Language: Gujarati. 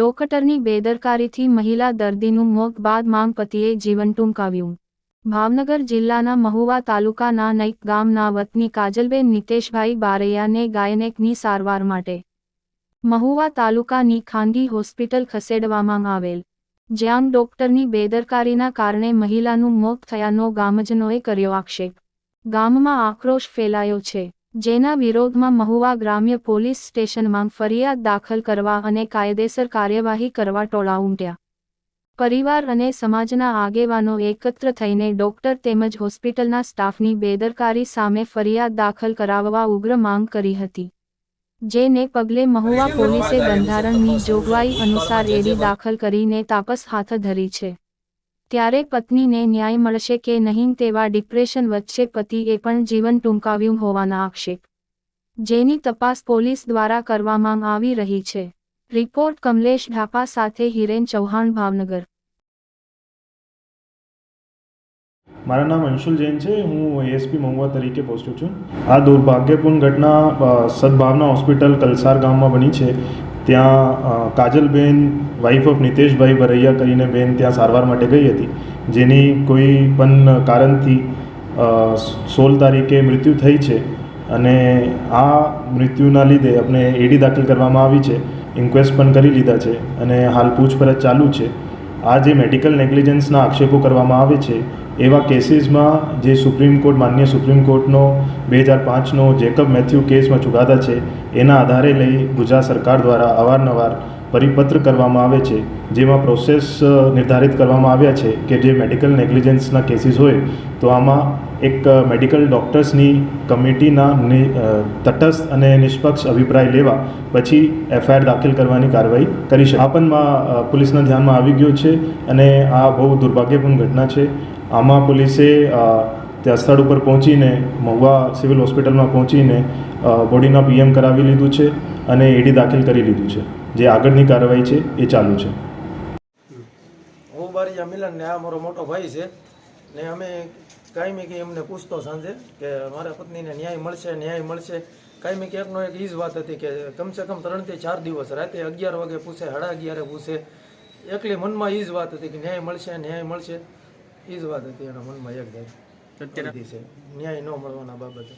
ડોક્ટરની બેદરકારીથી મહિલા દર્દીનું મોત બાદ માંગ પતિએ જીવન ટૂંકાવ્યું. ભાવનગર જિલ્લાના મહુવા તાલુકાના નૈક ગામના વતની કાજલબેન નિતેશભાઈ બારૈયાને ગાયનેકની સારવાર માટે મહુવા તાલુકાની ખાનગી હોસ્પિટલ ખસેડવામાં આવેલ. જ્યાં ડોક્ટરની બેદરકારીના કારણે મહિલાનું મોત થયાનો ગામજનોએ કર્યો આક્ષેપ. ગામમાં આક્રોશ ફેલાયો છે. જેના વિરોધમાં મહુવા ગ્રામ્ય પોલીસ સ્ટેશનમાં ફરિયાદ દાખલ કરવા અને કાયદેસર કાર્યવાહી કરવા ટોળા ઉમટ્યા. પરિવાર અને સમાજના આગેવાનો એકત્ર થઈને ડોક્ટર તેમજ હોસ્પિટલના સ્ટાફની બેદરકારી સામે ફરિયાદ દાખલ કરાવવા ઉગ્ર માંગ કરી હતી. જેને પગલે મહુવા પોલીસે બંધારણની જોગવાઈ અનુસાર એડી દાખલ કરીને તાપસ હાથ ધરી છે. ત્યારે પત્નીને ન્યાય મળશે કે નહીં તેવા ડિપ્રેશન વચ્ચે પતિએ પણ જીવન ટૂંકાવ્યું હોવાના આક્ષેપ. જેની તપાસ પોલીસ દ્વારા કરવામાં આવી રહી છે. રિપોર્ટ કમલેશ ઢાપા સાથે હિરેન ચૌહાણ, ભાવનગર. મારા નામ અંશુલ જૈન છે. હું એએસપી મહુવા તરીકે પોસ્ટું છું. આ દુર્ભાગ્યપૂર્ણ ઘટના સદભાવના હોસ્પિટલ કલસાર ગામમાં બની છે. ત્યાં કાજલબેન વાઇફ ઓફ નિતેશભાઈ ભરૈયા કરીને બેન ત્યાં સારવાર માટે ગઈ હતી, જેની કોઈ પણ કારણથી સોળ તારીખે મૃત્યુ થઈ છે અને આ મૃત્યુના લીધે આપણે એડી દાખલ કરવામાં આવી છે ઇન્ક્વેસ્ટ પણ કરી લીધા છે અને હાલ પૂછપરછ ચાલુ છે. આ જે મેડિકલ નેગ્લિજન્સના આક્ષેપો કરવામાં આવે છે એવા કેસીસમાં જે સુપ્રીમ કોર્ટ, માન્ય સુપ્રીમ કોર્ટનો બે હજાર પાંચનો જેકબ મેથ્યુ કેસમાં ચુકાદા છે, એના આધારે લઈ ગુજરાત સરકાર દ્વારા અવારનવાર પરિપત્ર કરવામાં આવે છે, જેમાં પ્રોસેસ નિર્ધારિત કરવામાં આવ્યા છે કે જે મેડિકલ નેગ્લિજન્સના કેસીસ હોય, તો આમાં એક મેડિકલ ડૉક્ટર્સની કમિટીના તટસ્થ અને નિષ્પક્ષ અભિપ્રાય લેવા, પછી એફઆઈઆર દાખલ કરવાની કાર્યવાહી કરી શકે આ પણ પોલીસના ધ્યાનમાં આવી ગયું છે અને આ બહુ દુર્ભાગ્યપૂર્ણ ઘટના છે. આમાં પોલીસે ત્યાં સ્થળ ઉપર પહોંચીને, મહુવા સિવિલ હોસ્પિટલમાં પહોંચીને બોડીના પીએમ કરાવી લીધું છે અને એડી દાખલ કરી લીધું છે. જે આગળની કાર્યવાહી છે, એ ચાલુ છે. હું બારીયા મિલન ને આ મારો મોટો ભાઈ છે ને અમે કાયમી કે એમને પૂછતો સાંજે કે મારા પત્નીને ન્યાય મળશે ન્યાય મળશે. કાયમી કે એકનો એક ઈજ વાત હતી કે કમસે કમ ત્રણથી ચાર દિવસ, રાતે અગિયાર વાગે પૂછે, સાડા અગિયારે પૂછે. એકલી મનમાં ઈ જ વાત હતી કે ન્યાય મળશે ન્યાય મળશે. ઈ જ વાત હતી એના મનમાં એક જાય છે. ન્યાય ન મળવાના બાબતે.